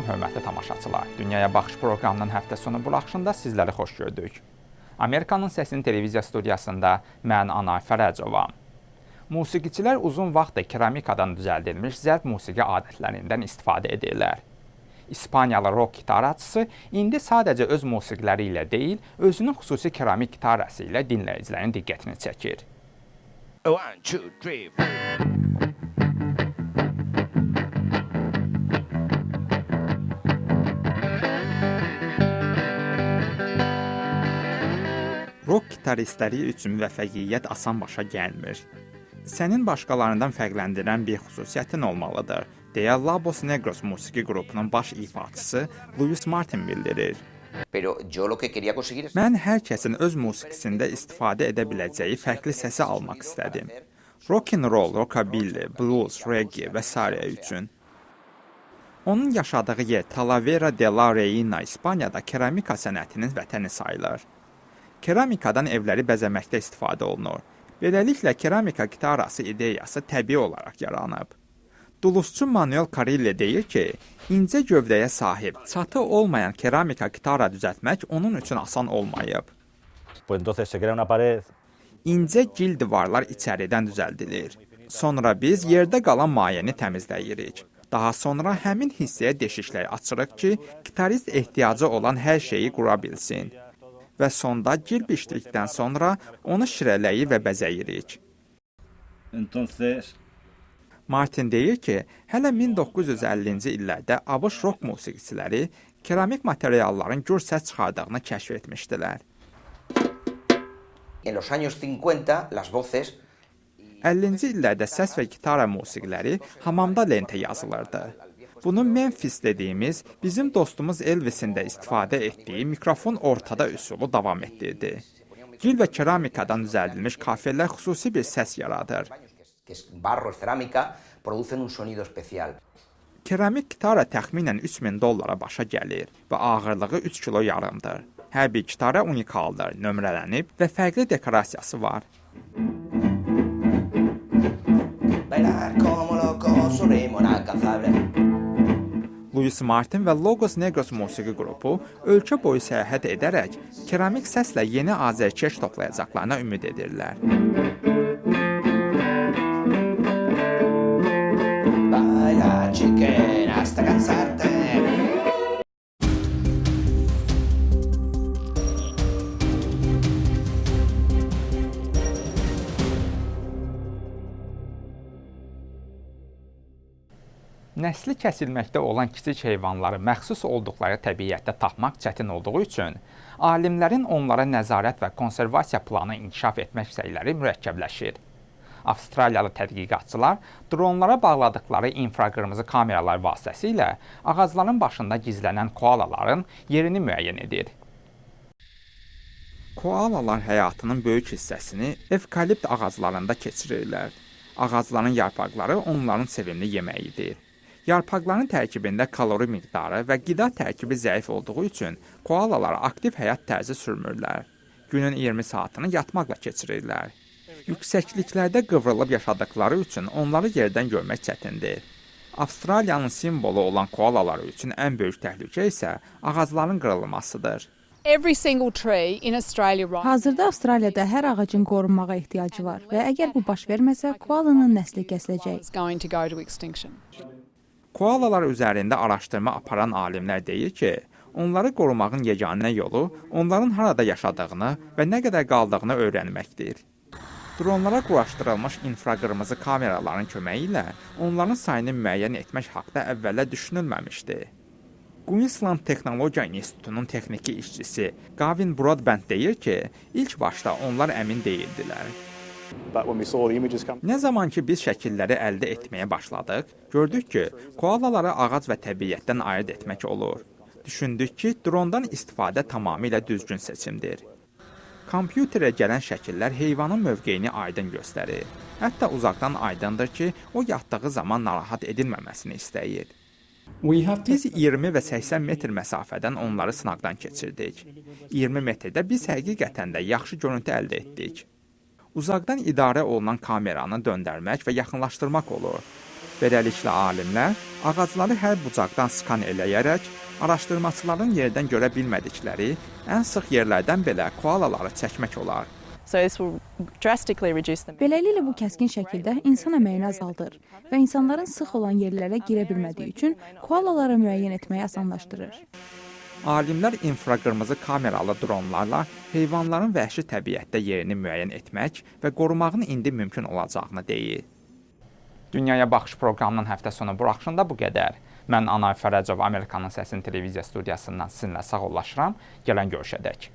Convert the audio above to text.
Salam hörmətli tamaşaçılar. Dünyaya baxış proqramının həftə sonu buraxılışında sizləri xoş gördük. Amerikanın Səsinin televiziya studiyasında mən Ana Fərəcova. Musiqiçilər uzun vaxtdır keramikadan düzəldilmiş zərb musiqi alətlərindən istifadə edirlər. İspaniyalı rock gitaracısı indi sadəcə öz musiqiləri ilə deyil, özünün xüsusi keramik gitarası ilə dinləyicilərin diqqətini çəkir. 1 2 3 gitaristləri üçün müvəffəqiyyət asan başa gəlmir. Sənin başqalarından fərqləndirən bir xüsusiyyətin olmalıdır, deyə Labos Negros musiqi qrupunun baş ifaçısı Louis Martin bildirir. Pero yo lo que quería conseguir es Mən hər kəsin öz musiqisində istifadə edə biləcəyi fərqli səsi almaq istədim. Rock and roll, rockabilly, blues, reggae və s. üçün. Onun yaşadığı yer Talavera de la Reina İspaniyada keramika sənətinin vətəni sayılır. Keramikadan evləri bəzəməkdə istifadə olunur. Beləliklə keramika gitarası ideyası təbii olaraq yaranıb. Dulusçu Manuel Carilli deyir ki, incə gövdəyə sahib, çatı olmayan keramika gitara düzəltmək onun üçün asan olmayıb. İncə gil divarlar içəridən düzəldilir. Sonra biz yerdə qalan mayəni təmizləyirik. Daha sonra həmin hissəyə deşiklər açırıq ki, gitarist ehtiyacı olan hər şeyi qura bilsin. Və sonda gil bişdikdən sonra onu şirələyir və bəzəyirik. Entonces, Martin deyir ki, hələ 1950-ci illərdə ABŞ rock musiqiçiləri keramik materialların gür səs çıxardığını kəşf etmişdilər. en los años 50 las voces 50-ci illərdə səs və gitara musiqiləri hamamda lentə yazılırdı. Bunu Memphis dediyimiz bizim dostumuz Elvisin də istifadə etdiyi mikrofon ortada üsulu davam etdirdi. Gil və keramikadan düzəldilmiş kafelər xüsusi bir səs yaradır. un. Keramik gitara təxminən 3000 dollara başa gəlir və ağırlığı 3 kilo yarımdır. Hər bir gitara unikaldır, nömrələnib və fərqli dekorasiyası var. Bailar como locos, su ritmo inalcanzable. Louis Martin və Logos Negros musiqi qrupu ölkə boyu səyahət edərək keramik səslə yeni azərkeş toplayacaqlarına ümid edirlər. Baila chicken hasta cansarte. Nəsli kəsilməkdə olan kiçik heyvanları məxsus olduqları təbiətdə tapmaq çətin olduğu üçün alimlərin onlara nəzarət və konservasiya planı inkişaf etmək səyləri mürəkkəbləşir. Avstraliyalı tədqiqatçılar dronlara bağladıkları infraqırmızı kameralar vasitəsilə ağacların başında gizlənən koalaların yerini müəyyən edir. Koalalar həyatının böyük hissəsini evkalipt ağaclarında keçirirlər. Ağacların yarpaqları onların sevimli yeməyidir. Yarpaqların tərkibində kalori miqdarı və qida tərkibi zəif olduğu üçün koalalar aktiv həyat tərzi sürmürlər. Günün 20 saatını yatmaqla keçirirlər. Yüksəkliklərdə qıvrılıb yaşadıkları üçün onları yerdən görmək çətindir. Avstraliyanın simvolu olan koalalar üçün ən böyük təhlükə isə ağacların qırılmasıdır. Every single tree in Australia right Hazırda Avstraliyada hər ağacın qorunmağa ehtiyacı var və əgər bu baş verməsə, koalanın nəsli kəsiləcək. Koalalar üzərində araşdırma aparan alimlər deyir ki, onları qorumağın yeganə yolu onların harada yaşadığını və nə qədər qaldığını öyrənməkdir. Dronlara quraşdırılmış infraqırmızı kameraların köməyi ilə onların sayını müəyyən etmək haqqında əvvəllər düşünülməmişdi. Queensland Texnologiya İnstitutunun texniki işçisi Gavin Broadbent deyir ki, ilk başda onlar əmin deyildilər. Nə zaman ki biz şəkilləri əldə etməyə başladıq, gördük ki, koalaları ağac və təbiətdən ayırd etmək olur. Düşündük ki, drondan istifadə tamamilə düzgün seçimdir. Kompüterə gələn şəkillər heyvanın mövqeyini aydın göstərir. Hətta uzaqdan aydındır ki, o yatdığı zaman narahat edilməməsini istəyir. Biz 20 və 80 metr məsafədən onları sınaqdan keçirdik. 20 metrdə biz həqiqətən də yaxşı görüntü əldə etdik. Uzaqdan idarə olunan kameranı döndərmək və yaxınlaşdırmaq olur. Beləliklə alimlər ağacları hər bucaqdan skan eləyərək araşdırmaçıların yerdən görə bilmədikləri ən sıx yerlərdən belə koalaları çəkmək olar. Beləliklə bu kəskin şəkildə insan əməyini azaldır və insanların sıx olan yerlərə girə bilmədiyi üçün koalaları müəyyən etməyi asanlaşdırır. Alimlər infraqırmızı kameralı dronlarla heyvanların vəhşi təbiətdə yerini müəyyən etmək və qorumağın indi mümkün olacağını deyir. Dünyaya baxış proqramının həftə sonu buraxılışında bu qədər. Mən Anay Fərəcov Amerikanın Səsinin televiziya studiyasından sizinlə sağollaşıram. Gələn görüşədək.